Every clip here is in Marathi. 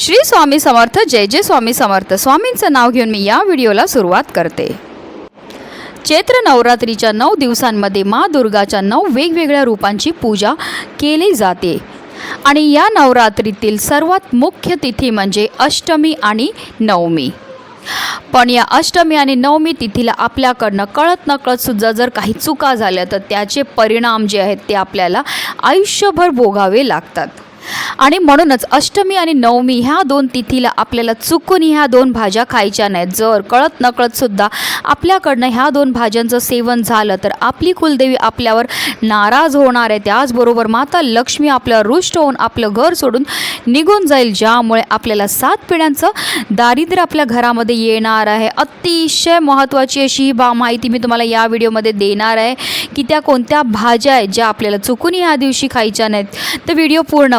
श्री स्वामी समर्थ जय जय स्वामी समर्थ. स्वामींचं नाव घेऊन मी या व्हिडिओला सुरुवात करते. चैत्र नवरात्रीच्या नऊ दिवसांमध्ये मा दुर्गाच्या नऊ वेगवेगळ्या रूपांची पूजा केली जाते. आणि या नवरात्रीतील सर्वात मुख्य तिथी म्हणजे अष्टमी आणि नवमी. पण या अष्टमी आणि नवमी तिथीला आपल्याकडनं कळत नकळत सुद्धा जर काही चुका झाल्या तर त्याचे परिणाम जे आहेत ते आपल्याला आयुष्यभर भोगावे लागतात. आणि म्हणूनच अष्टमी आणि नवमी ह्या दोन तिथीला आपल्याला चुकून ह्या दोन भाज्या खायच्या नाहीत. जर कळत नकळतसुद्धा आपल्याकडनं ह्या दोन भाज्यांचं सेवन झालं तर आपली कुलदेवी आपल्यावर नाराज होणार आहे. त्याचबरोबर माता लक्ष्मी आपल्यावर रुष्ट होऊन आपलं घर सोडून निघून जाईल ज्यामुळे आपल्याला सात पिढ्यांचं दारिद्र्य आपल्या घरामध्ये येणार आहे. अतिशय महत्त्वाची अशी ही बा माहिती मी तुम्हाला या व्हिडिओमध्ये देणार आहे की त्या कोणत्या भाज्या आहेत ज्या आपल्याला चुकून ह्या दिवशी खायच्या नाहीत. तर व्हिडिओ पूर्ण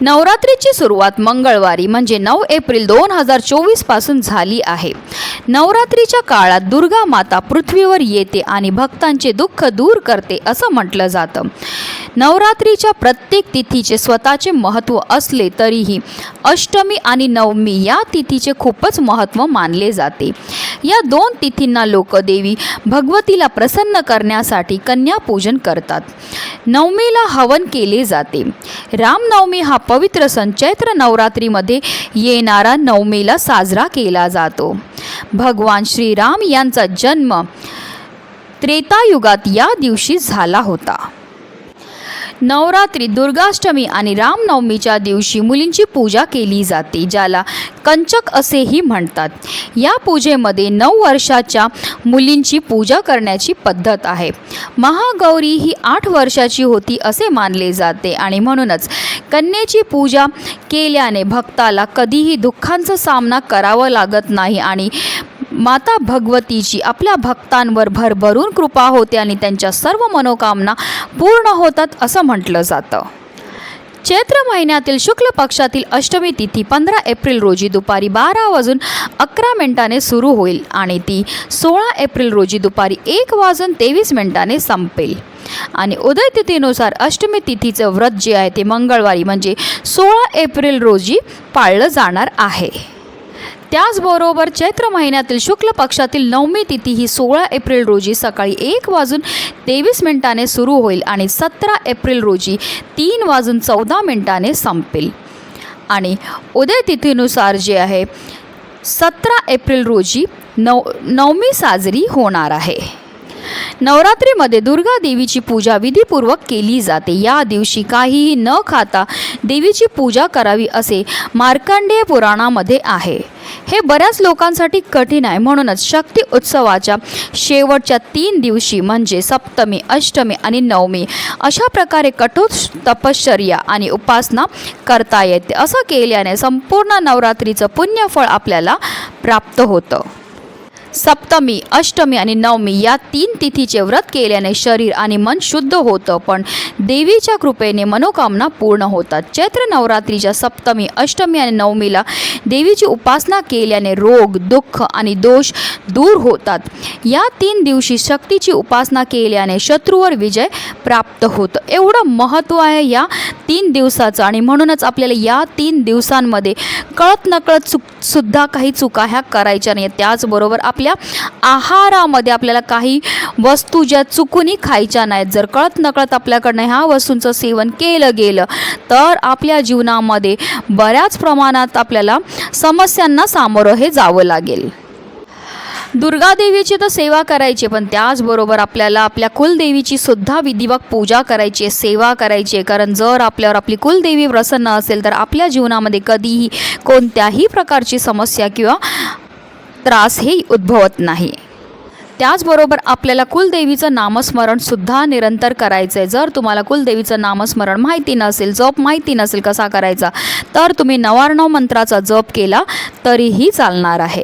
नवरात्रीची सुरुवात मंगळवारी म्हणजे नऊ एप्रिल दोन हजार चोवीसपासून झाली आहे. नवरात्रीच्या काळात दुर्गा माता पृथ्वीवर येते आणि भक्तांचे दुःख दूर करते असं म्हटलं जातं. नवरात्रीच्या प्रत्येक तिथीचे स्वतःचे महत्त्व असले तरीही अष्टमी आणि नवमी या तिथीचे खूपच महत्त्व मानले जाते. या दोन तिथींना लोक देवी भगवतीला प्रसन्न करण्यासाठी कन्यापूजन करतात. नवमीला हवन केले जाते. रामनवमी हा पवित्र सण चैत्र नवरात्रीमध्ये येणारा नवमीला साजरा केला जातो. भगवान श्रीराम यांचा जन्म त्रेतायुगात या दिवशी झाला होता. नवरात्री दुर्गाष्टमी आणि रामनवमीच्या दिवशी मुलींची पूजा केली जाते ज्याला कंचक असेही म्हणतात. या पूजेमध्ये नऊ वर्षाच्या मुलींची पूजा करण्याची पद्धत आहे. महागौरी ही आठ वर्षाची होती असे मानले जाते आणि म्हणूनच कन्येची पूजा केल्याने भक्ताला कधीही दुःखांचा सामना करावा लागत नाही आणि माता भगवतीची आपल्या भक्तांवर भरभरून कृपा होते आणि त्यांच्या सर्व मनोकामना पूर्ण होतात असं म्हटलं जातं. चैत्र महिन्यातील शुक्ल पक्षातील अष्टमी तिथी पंधरा एप्रिल रोजी दुपारी बारा वाजून अकरा मिनिटाने सुरू होईल आणि ती सोळा एप्रिल रोजी दुपारी एक वाजून तेवीस मिनिटाने संपेल. आणि उदय तिथीनुसार अष्टमी तिथीचं व्रत जे आहे ते मंगळवारी म्हणजे सोळा एप्रिल रोजी पाळलं जाणार आहे. त्याचबरोबर चैत्र महिन्यातील शुक्ल पक्षातील नवमी तिथी ही सोळा एप्रिल रोजी सकाळी एक वाजून तेवीस मिनिटाने सुरू होईल आणि सतरा एप्रिल रोजी तीन वाजून चौदा मिनिटाने संपेल. आणि उदय तिथीनुसार जे आहे सतरा एप्रिल रोजी नव नवमी साजरी होणार आहे. नवरात्रीमध्ये दुर्गा देवीची पूजा विधीपूर्वक केली जाते. या दिवशी काहीही न खाता देवीची पूजा करावी असे मार्कंडेय पुराणामध्ये आहे. हे बऱ्याच लोकांसाठी कठीण आहे. म्हणूनच शक्ती उत्सवाच्या शेवटच्या तीन दिवशी म्हणजे सप्तमी अष्टमी आणि नवमी अशा प्रकारे कठोर तपश्चर्या आणि उपासना करता येते. असं केल्याने संपूर्ण नवरात्रीचं पुण्यफळ आपल्याला प्राप्त होतं. सप्तमी अष्टमी आणि नवमी या तीन तिथीचे व्रत केल्याने शरीर आणि मन शुद्ध होतं पण देवीच्या कृपेने मनोकामना पूर्ण होतात. चैत्र नवरात्रीच्या सप्तमी अष्टमी आणि नवमीला देवीची उपासना केल्याने रोग दुःख आणि दोष दूर होतात. या तीन दिवशी शक्तीची उपासना केल्याने शत्रूवर विजय प्राप्त होतं. एवढं महत्त्व आहे या तीन दिवसाचं आणि म्हणूनच आपल्याला या तीन दिवसांमध्ये कळत नकळत चुक सुद्धा काही चुका ह्या करायच्या नाही त्याचबरोबर आपल्या आहारामध्ये आपल्याला काही वस्तू ज्या चुकूनही खायच्या नाहीत. जर कळत नकळत आपल्याकडनं ह्या वस्तूंचं सेवन केलं गेलं तर आपल्या जीवनामध्ये बऱ्याच प्रमाणात आपल्याला समस्यांना सामोरं हे जावं लागेल. दुर्गादेवीची तर सेवा करायची पण त्याचबरोबर आपल्याला आपल्या कुलदेवीची सुद्धा विधिवत पूजा करायची आहे सेवा करायची. आहे कारण जर आपल्यावर आपली कुलदेवी प्रसन्न असेल तर आपल्या जीवनामध्ये कधीही कोणत्याही प्रकारची समस्या किंवा त्रास हे उद्भवत नाही. त्याचबरोबर आपल्याला कुलदेवीचं नामस्मरणसुद्धा निरंतर करायचं आहे जर तुम्हाला कुलदेवीचं नामस्मरण माहिती नसेल जप माहिती नसेल कसा करायचा तर तुम्ही नवार्णव मंत्राचा जप केला तरीही चालणार आहे.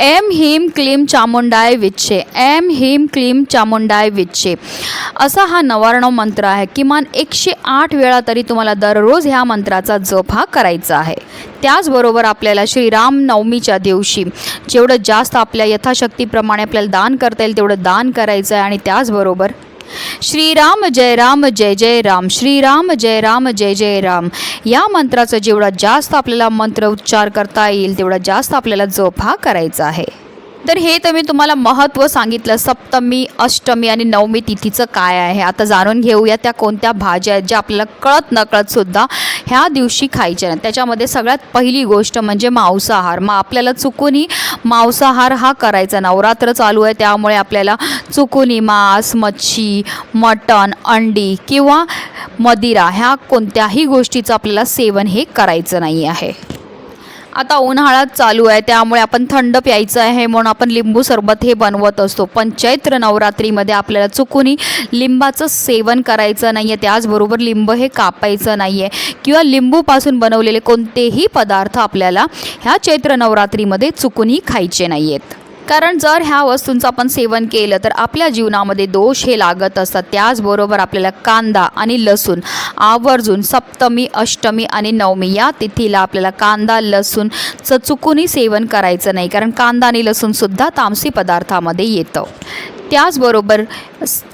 एम हिम क्लीम चामुंडाय विच्छे एम हिम क्लीम चामुंडाय विच्छे. असा हा नवारणव मंत्र आहे. किमान एकशे आठ वेळा तरी तुम्हाला दररोज ह्या मंत्राचा जप हा करायचा आहे. त्याचबरोबर आपल्याला श्रीराम नवमीच्या दिवशी जेवढं जास्त आपल्या यथाशक्तीप्रमाणे आपल्याला दान करता येईल तेवढं दान करायचं आहे. आणि त्याचबरोबर श्रीराम जय राम जय जय राम. श्रीराम जय राम जय जय राम. या मंत्राचा जेवढा जास्त आपल्याला मंत्र उच्चार करता येईल तेवढा जास्त आपल्याला जप हा करायचा आहे. तर हे तर मी तुम्हाला महत्त्व सांगितलं. सप्तमी अष्टमी आणि नवमी तिथीचं काय आहे? आता जाणून घेऊया त्या कोणत्या भाज्या आहेत ज्या आपल्याला कळत नकळतसुद्धा ह्या दिवशी खायच्या आहेत त्याच्यामध्ये सगळ्यात पहिली गोष्ट म्हणजे मांसाहार. मग आपल्याला चुकूनही मांसाहार हा करायचा नवरात्र चालू आहे त्यामुळे आपल्याला चुकूनही मांस मच्छी मटण अंडी किंवा मदिरा ह्या कोणत्याही गोष्टीचं आपल्याला सेवन हे करायचं नाही आहे. आता उन्हाळाच चालू आहे त्यामुळे आपण थंड प्यायचं आहे म्हणून आपण लिंबू सरबत हे बनवत असतो. पण चैत्र नवरात्रीमध्ये आपल्याला चुकूनही लिंबाचं सेवन करायचं नाही आहे त्याचबरोबर लिंब हे कापायचं नाही आहे किंवा लिंबूपासून बनवलेले कोणतेही पदार्थ आपल्याला ह्या चैत्र नवरात्रीमध्ये चुकूनही खायचे नाही आहेत कारण जर ह्या वस्तूंचं आपण सेवन केलं तर आपल्या जीवनामध्ये दोष हे लागत असतात. त्याचबरोबर आपल्याला कांदा आणि लसूण आवर्जून सप्तमी अष्टमी आणि नवमी या तिथीला आपल्याला कांदा लसूणचं चुकूनही सेवन करायचं नाही. कारण कांदा आणि लसूणसुद्धा तामसी पदार्थामध्ये येतं. त्याचबरोबर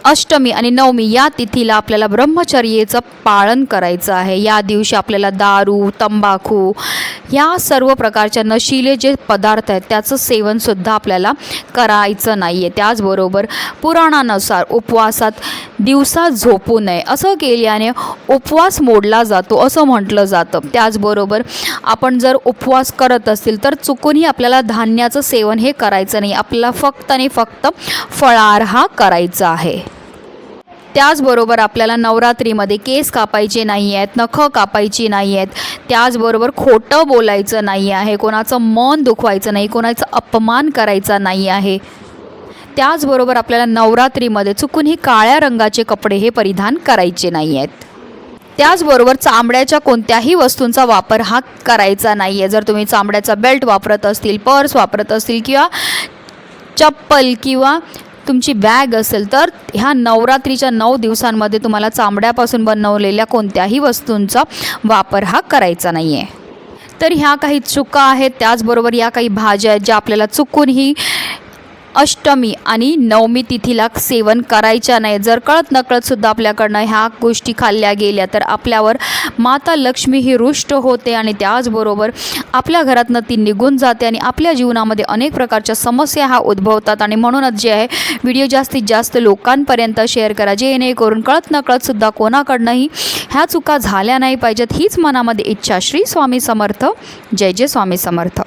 अष्टमी आणि नवमी या तिथीला आपल्याला ब्रह्मचर्येचं पालन करायचं आहे. या दिवशी आपल्याला दारू तंबाखू या सर्व प्रकारच्या नशिले जे पदार्थ आहेत त्याचं सेवनसुद्धा आपल्याला करायचं नाही आहे त्याचबरोबर पुराणानुसार उपवासात दिवसा झोपू नये. असं केल्याने उपवास मोडला जातो असं म्हटलं जातं. त्याचबरोबर आपण जर उपवास करत असतील तर चुकूनही आपल्याला धान्याचं सेवन हे करायचं नाही. आपल्याला फक्त आणि फक्त फळा फळार हा करायचा आहे. त्याचबरोबर आपल्याला नवरात्रीमध्ये केस कापायचे नाही आहेत नखं कापायची नाही आहेत त्याचबरोबर खोटं बोलायचं नाही आहे कोणाचं मन दुखवायचं नाही कोणाचा अपमान करायचा नाही आहे. त्याचबरोबर आपल्याला नवरात्रीमध्ये चुकूनही काळ्या रंगाचे कपडे हे परिधान करायचे नाही आहेत त्याचबरोबर चामड्याच्या कोणत्याही वस्तूंचा वापर हा करायचा नाही आहे जर तुम्ही चामड्याचा बेल्ट वापरत असतील पर्स वापरत असतील किंवा चप्पल किंवा तुमची बॅग असेल तर ह्या नवरात्रीच्या नऊ दिवसांमध्ये तुम्हाला चांबड्यापासून बनवलेल्या कोणत्याही वस्तूंचा वापर हा करायचा नाही आहे तर ह्या काही चुका आहेत त्याचबरोबर या काही भाज्या आहेत ज्या आपल्याला चुकूनही अष्टमी आणि नवमी तिथीला सेवन करायच्या नाही. जर कळत नकळत सुद्धा आपल्याकडनं ह्या गोष्टी खाल्ल्या गेल्या तर आपल्यावर माता लक्ष्मी ही रुष्ट होते आणि त्याचबरोबर आपल्या घरातनं ती निघून जाते आणि आपल्या जीवनामध्ये अनेक प्रकारच्या समस्या ह्या उद्भवतात. आणि म्हणूनच जे आहे व्हिडिओ जास्तीत जास्त लोकांपर्यंत शेअर करा. जेणेकरून कळत नकळत सुद्धा कोणाकडनंही ह्या चुका झाल्या नाही पाहिजेत हीच मनामध्ये इच्छा. श्री स्वामी समर्थ. जय जय स्वामी समर्थ.